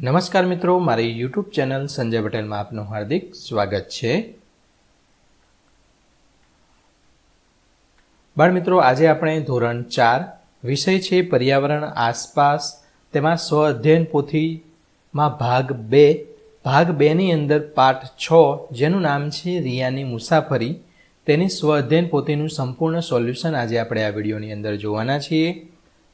નમસ્કાર મિત્રો, મારી યુટ્યુબ ચેનલ સંજય પટેલમાં આપનું હાર્દિક સ્વાગત છે. બાળ મિત્રો, આજે આપણે ધોરણ ચાર, વિષય છે પર્યાવરણ, આસપાસ, તેમાં સ્વ અધ્યયન પોથીમાં ભાગ બે, ભાગ બેની અંદર પાઠ છ, જેનું નામ છે રિયાની મુસાફરી. તેની સ્વ અધ્યયન પોથીનું સંપૂર્ણ સોલ્યુશન આજે આપણે આ વિડીયોની અંદર જોવાના છીએ.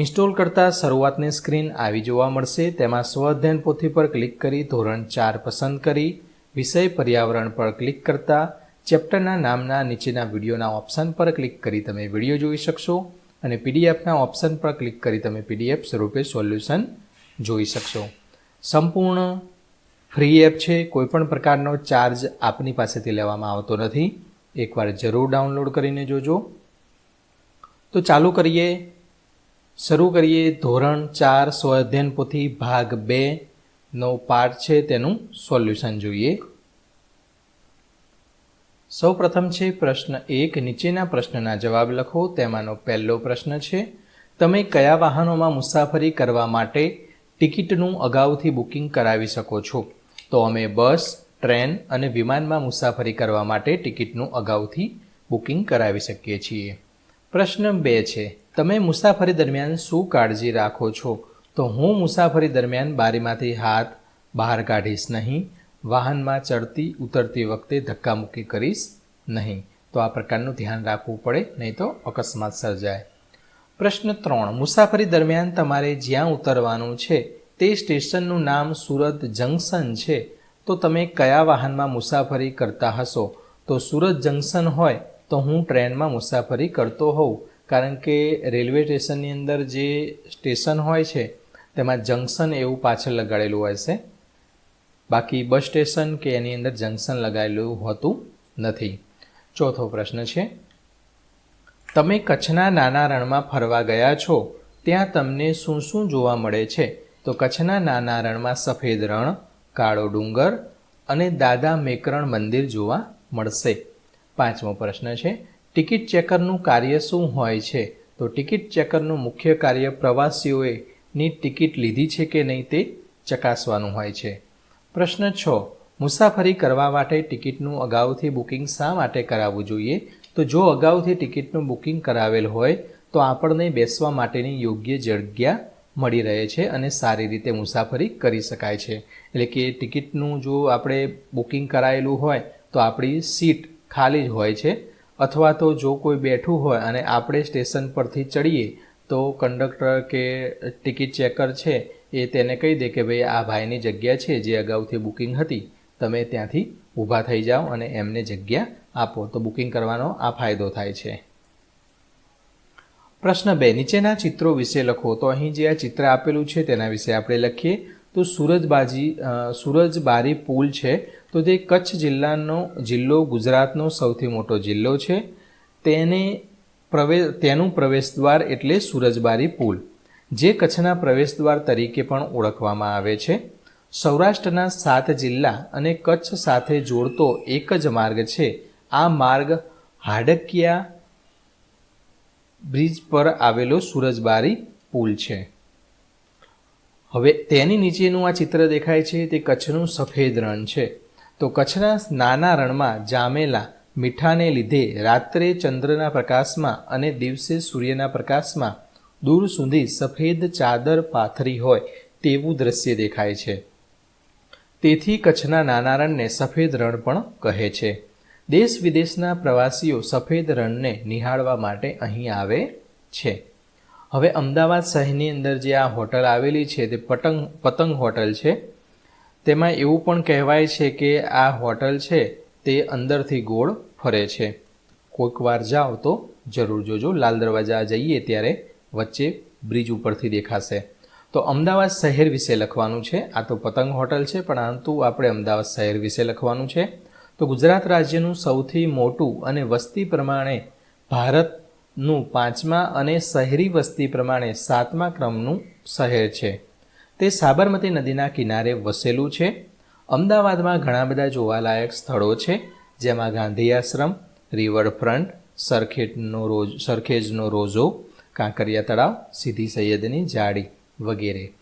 ઇન્સ્ટોલ કરતાં શરૂઆતની સ્ક્રીન આવી જોવા મળશે. તેમાં સ્વઅધ્યયન પોથી પર ક્લિક કરી ધોરણ ચાર પસંદ કરી, વિષય પર્યાવરણ પર ક્લિક કરતાં, ચેપ્ટરના નામના નીચેના વિડીયોના ઓપ્શન પર ક્લિક કરી તમે વીડિયો જોઈ શકશો અને પીડીએફના ઓપ્શન પર ક્લિક કરી તમે પીડીએફ સ્વરૂપે સોલ્યુશન જોઈ શકશો. સંપૂર્ણ ફ્રી એપ છે, કોઈપણ પ્રકારનો ચાર્જ આપની પાસેથી લેવામાં આવતો નથી. એકવાર જરૂર ડાઉનલોડ કરીને જોજો. તો ચાલુ કરીએ. શરૂ કરીએ ધોરણ ચાર સ્વઅધ્યયન પોથી ભાગ બે નો પાઠ છે તેનું સોલ્યુશન જોઈએ. સૌ પ્રથમ છે પ્રશ્ન એક. નીચેના પ્રશ્નના જવાબ લખો. તેમાંનો પહેલો પ્રશ્ન છે, તમે કયા વાહનોમાં મુસાફરી કરવા માટે ટિકિટનું અગાઉથી બુકિંગ કરાવી શકો છો? તો અમે બસ, ટ્રેન અને વિમાનમાં મુસાફરી કરવા માટે ટિકિટનું અગાઉથી બુકિંગ કરાવી શકીએ છીએ. પ્રશ્ન બે છે તમે મુસાફરી દરમિયાન શું કાળજી રાખો છો? તો હું મુસાફરી દરમિયાન બારીમાંથી હાથ બહાર કાઢીશ નહીં, વાહનમાં ચડતી, ઉતરતી વખતે ધક્કામુક્કી કરીશ નહીં. તો આ પ્રકારનું ધ્યાન રાખવું પડે, નહીં તો અકસ્માત સર્જાય. પ્રશ્ન ત્રણ, મુસાફરી દરમિયાન તમારે જ્યાં ઉતરવાનું છે, તે સ્ટેશનનું નામ સુરત જંકશન છે. તો તમે કયા વાહનમાં મુસાફરી કરતા હશો? તો સુરત જંકશન હોય, તો હું ટ્રેનમાં મુસાફરી કરતો હોઉં. કારણ કે રેલવે સ્ટેશનની અંદર જે સ્ટેશન હોય છે, તેમાં જંકશન એવું પાછળ લગાડેલું હોય છે. બાકી બસ સ્ટેશન કે એની અંદર જંકશન લગાવેલું હોતું નથી. ચોથો પ્રશ્ન છે, તમે કચ્છના નાના રણમાં ફરવા ગયા છો, ત્યાં તમને શું શું જોવા મળે છે? તો કચ્છના નાના રણમાં સફેદ રણ, કાળો ડુંગર અને દાદા મેકરણ મંદિર જોવા મળશે. પાંચમો પ્રશ્ન છે ટિકિટ ચેકરનું કાર્ય શું હોય છે? તો ટિકિટ ચેકરનું મુખ્ય કાર્ય પ્રવાસીઓની ટિકિટ લીધી છે કે નહીં તે ચકાસવાનું હોય છે. પ્રશ્ન છ. મુસાફરી કરવા માટે ટિકિટનું અગાઉથી બુકિંગ શા માટે કરાવવું જોઈએ? તો જો અગાઉથી ટિકિટનું બુકિંગ કરાવેલ હોય, તો આપણને બેસવા માટેની યોગ્ય જગ્યા મળી રહે છે અને સારી રીતે મુસાફરી કરી શકાય છે. એટલે કે ટિકિટનું જો આપણે બુકિંગ કરાયેલું હોય, તો આપણી સીટ ખાલી જ હોય છે. અથવા તો જો કોઈ બેઠું હોય અને આપણે સ્ટેશન પરથી ચડીએ, તો કંડક્ટર કે ટિકિટ ચેકર છે એ તેને કહી દે કે ભાઈ આ ભાઈની જગ્યા છે જે અગાઉથી બુકિંગ હતી. તમે ત્યાંથી ઊભા થઈ જાઓ અને એમને જગ્યા આપો. તો બુકિંગ કરવાનો આ ફાયદો થાય છે. પ્રશ્ન બે. નીચેના ચિત્રો વિશે લખો. તો અહીં જે આ ચિત્ર આપેલું છે તેના વિશે આપણે લખીએ. તો સુરજબાજી સુરજબારી પુલ છે. તો તે કચ્છ જિલ્લાનો, જિલ્લો ગુજરાતનો સૌથી મોટો જિલ્લો છે. તેને પ્રવેશ તેનું પ્રવેશદ્વાર એટલે સુરજબારી પુલ, જે કચ્છના પ્રવેશદ્વાર તરીકે પણ ઓળખવામાં આવે છે. સૌરાષ્ટ્રના સાત જિલ્લા અને કચ્છ સાથે જોડતો એક જ માર્ગ છે. આ માર્ગ હાડકિયા બ્રિજ પર આવેલો સુરજબારી પુલ છે. હવે તેની નીચેનું આ ચિત્ર દેખાય છે, તે કચ્છનું સફેદ રણ છે. તો કચ્છના નાના રણમાં જામેલા મીઠાને લીધે રાત્રે ચંદ્રના પ્રકાશમાં અને દિવસે સૂર્યના પ્રકાશમાં દૂર સુધી સફેદ ચાદર પાથરી હોય તેવું દ્રશ્ય દેખાય છે. તેથી કચ્છના નાના રણને સફેદ રણ પણ કહે છે. દેશ વિદેશના પ્રવાસીઓ સફેદ રણને નિહાળવા માટે અહીં આવે છે. હવે અમદાવાદ શહેરની અંદર જે આ હોટલ આવેલી છે, તે પતંગ પતંગ હોટલ છે. તેમાં એવું પણ કહેવાય છે કે આ હોટલ છે, તે અંદરથી ગોળ ફરે છે. કોઈક વાર જાઓ તો જરૂર જોજો. લાલ દરવાજા જઈએ ત્યારે વચ્ચે બ્રિજ ઉપરથી દેખાશે. તો અમદાવાદ શહેર વિશે લખવાનું છે. આ તો પતંગ હોટલ છે, પણ પરંતુ આપણે અમદાવાદ શહેર વિશે લખવાનું છે. તો ગુજરાત રાજ્યનું સૌથી મોટું અને વસ્તી પ્રમાણે ભારતનું પાંચમા અને શહેરી વસ્તી પ્રમાણે સાતમા ક્રમનું શહેર છે. તે સાબરમતી નદીના કિનારે વસેલું છે. અમદાવાદમાં ઘણા બધા જોવાલાયક સ્થળો છે, જેમાં ગાંધી આશ્રમ રિવરફ્રન્ટ સરખેજનો રોજ, સરખેજનો રોઝો કાંકરિયા તળાવ, સીધી સૈયદની જાળી વગેરે.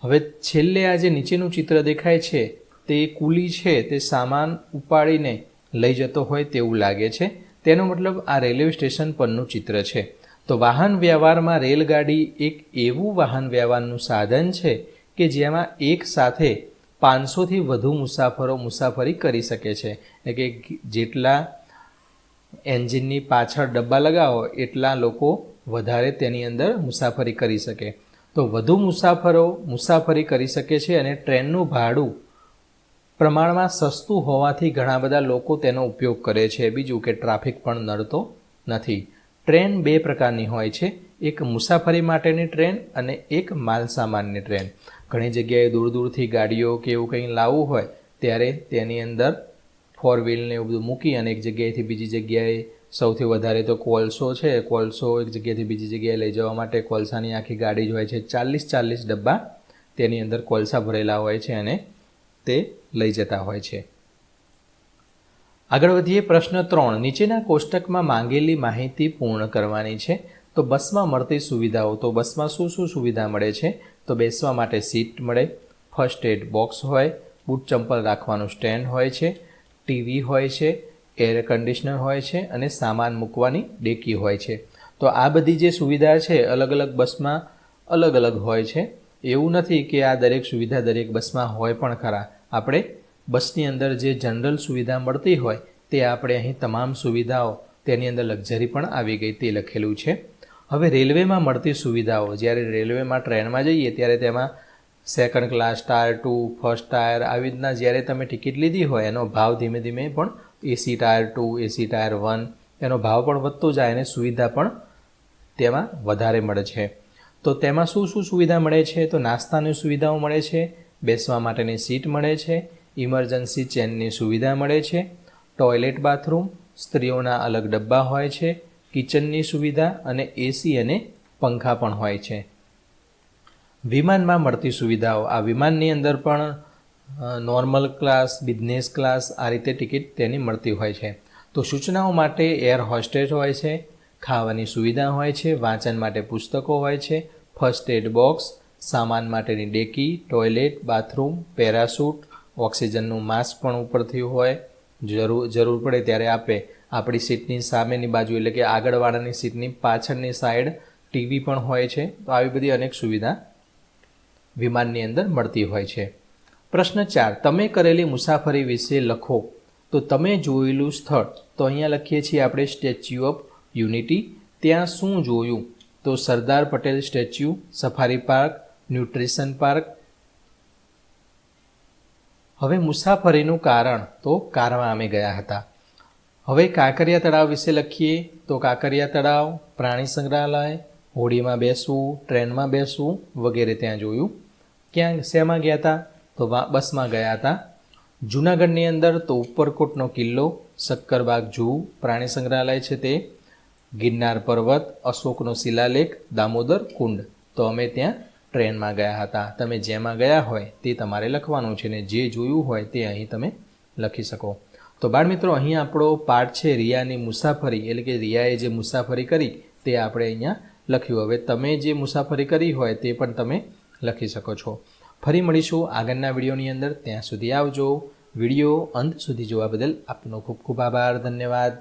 હવે છેલ્લે આ જે નીચેનું ચિત્ર દેખાય છે, તે કુલી છે, તે સામાન ઉપાડીને લઈ જતો હોય તેવું લાગે છે. તેનો મતલબ આ રેલવે સ્ટેશન પરનું ચિત્ર છે. તો વાહન વ્યવહારમાં રેલગાડી એક એવું વાહન વ્યવહારનું સાધન છે કે જેમાં એક સાથે પાંચસોથી વધુ મુસાફરો મુસાફરી કરી શકે છે. એટલે કે જેટલા એન્જિનની પાછળ ડબ્બા લગાવો, એટલા લોકો વધારે તેની અંદર મુસાફરી કરી શકે. તો વધુ મુસાફરો મુસાફરી કરી શકે છે અને ટ્રેનનું ભાડું પ્રમાણમાં સસ્તું હોવાથી ઘણા બધા લોકો તેનો ઉપયોગ કરે છે. બીજું કે ટ્રાફિક પણ નડતો નથી. ટ્રેન બે પ્રકારની હોય છે. એક મુસાફરી માટેની ટ્રેન અને એક માલસામાનની ટ્રેન. ઘણી જગ્યાએ દૂર દૂરથી ગાડીઓ કે એવું કંઈ લાવવું હોય ત્યારે તેની અંદર ફોર વ્હીલને એવું બધું મૂકી અને એક જગ્યાએથી બીજી જગ્યાએ સૌથી વધારે તો કોલસો છે. કોલસો એક જગ્યાએથી બીજી જગ્યાએ લઈ જવા માટે કોલસાની આખી ગાડી જ હોય છે. ચાલીસ ચાલીસ ડબ્બા તેની અંદર કોલસા ભરેલા હોય છે અને તે લઈ જતા હોય છે. આગળ વધીએ પ્રશ્ન ત્રણ. નીચેના કોષ્ટકમાં માંગેલી માહિતી પૂર્ણ કરવાની છે. તો બસમાં મળતી સુવિધાઓ, તો બસમાં શું શું સુવિધા મળે છે? તો બેસવા માટે સીટ મળે, ફર્સ્ટ એડ બોક્સ હોય, બૂટ ચંપલ રાખવાનું સ્ટેન્ડ હોય છે, ટીવી હોય છે, એર કન્ડિશનર હોય છે અને સામાન મૂકવાની ડેકી હોય છે. તો આ બધી જે સુવિધા છે અલગ અલગ બસમાં અલગ અલગ હોય છે. એવું નથી કે આ દરેક સુવિધા દરેક બસમાં હોય પણ ખરા. આપણે બસની અંદર જે જનરલ સુવિધા મળતી હોય તે આપણે અહીં તમામ સુવિધાઓ, તેની અંદર લક્ઝરી પણ આવી ગઈ તે લખેલું છે. હવે રેલવેમાં મળતી સુવિધાઓ, જ્યારે રેલવેમાં ટ્રેનમાં જઈએ ત્યારે તેમાં second class tier two first tier આવી રીતના જ્યારે તમે ટિકિટ લીધી હોય, એનો ભાવ ધીમે ધીમે પણ AC tier two AC tier one એનો ભાવ પણ વધતો જાય અને સુવિધા પણ તેમાં વધારે મળે છે. તો તેમાં શું શું સુવિધા મળે છે? તો નાસ્તાની સુવિધાઓ મળે છે બેસવા માટેની સીટ મળે છે, ઇમરજન્સી ચેનની સુવિધા મળે છે, ટોયલેટ બાથરૂમ, સ્ત્રીઓના અલગ ડબ્બા હોય છે, કિચનની સુવિધા અને એસી અને પંખા પણ હોય છે. વિમાનમાં મળતી સુવિધાઓ. આ વિમાનની અંદર પણ નોર્મલ ક્લાસ બિઝનેસ ક્લાસ આ રીતે ટિકિટ તેની મળતી હોય છે. તો સૂચનાઓ માટે એર હોસ્ટેજ હોય છે, ખાવાની સુવિધા હોય છે, વાંચન માટે પુસ્તકો હોય છે ફર્સ્ટ એડ બોક્સ સામાન માટેની ડેકી, ટોયલેટ, બાથરૂમ, પેરાસૂટ, ઓક્સિજનનું માસ્ક પણ ઉપર થયું હોય. જરૂર જરૂર પડે ત્યારે આપે. આપણી સીટની સામેની બાજુ, એટલે કે આગળવાળાની સીટની પાછળની સાઈડ, ટીવી પણ હોય છે. તો આવી બધી અનેક સુવિધા વિમાનની અંદર મળતી હોય છે. પ્રશ્ન ચાર, તમે કરેલી મુસાફરી વિશે લખો. તો તમે જોયેલું સ્થળ, તો અહીંયા લખીએ છીએ આપણે સ્ટેચ્યુ ઓફ યુનિટી. ત્યાં શું જોયું? તો Sardar Patel statue, safari park nutrition park. હવે મુસાફરીનું કારણ તો કારમાં અમે ગયા હતા. હવે કાંકરિયા તળાવ વિશે લખીએ તો કાંકરિયા તળાવ, પ્રાણી સંગ્રહાલય, હોડીમાં બેસવું, ટ્રેનમાં બેસવું વગેરે ત્યાં જોયું. ક્યાં, શેમાં ગયા હતા? તો બસમાં ગયા હતા. જૂનાગઢની અંદર તો ઉપરકોટનો કિલ્લો, શક્કરબાગ જૂ, પ્રાણી સંગ્રહાલય છે તે, ગિરનાર પર્વત, અશોકનો શિલાલેખ, દામોદર કુંડ. તો અમે ત્યાં ટ્રેનમાં ગયા હતા. તમે જેમાં ગયા હોય તે તમારે લખવાનું છે ને જે જોયું હોય તે અહીં તમે લખી શકો. તો બાળમિત્રો અહીં આપણો પાઠ છે રિયાની મુસાફરી. એટલે કે રિયાએ જે મુસાફરી કરી તે આપણે અહીંયા લખ્યું. હવે તમે જે મુસાફરી કરી હોય તે પણ તમે લખી શકો છો. ફરી મળીશું આગળના વિડીયોની અંદર. ત્યાં સુધી આવજો. વીડિયો અંત સુધી જોવા બદલ આપનો ખૂબ ખૂબ આભાર. ધન્યવાદ.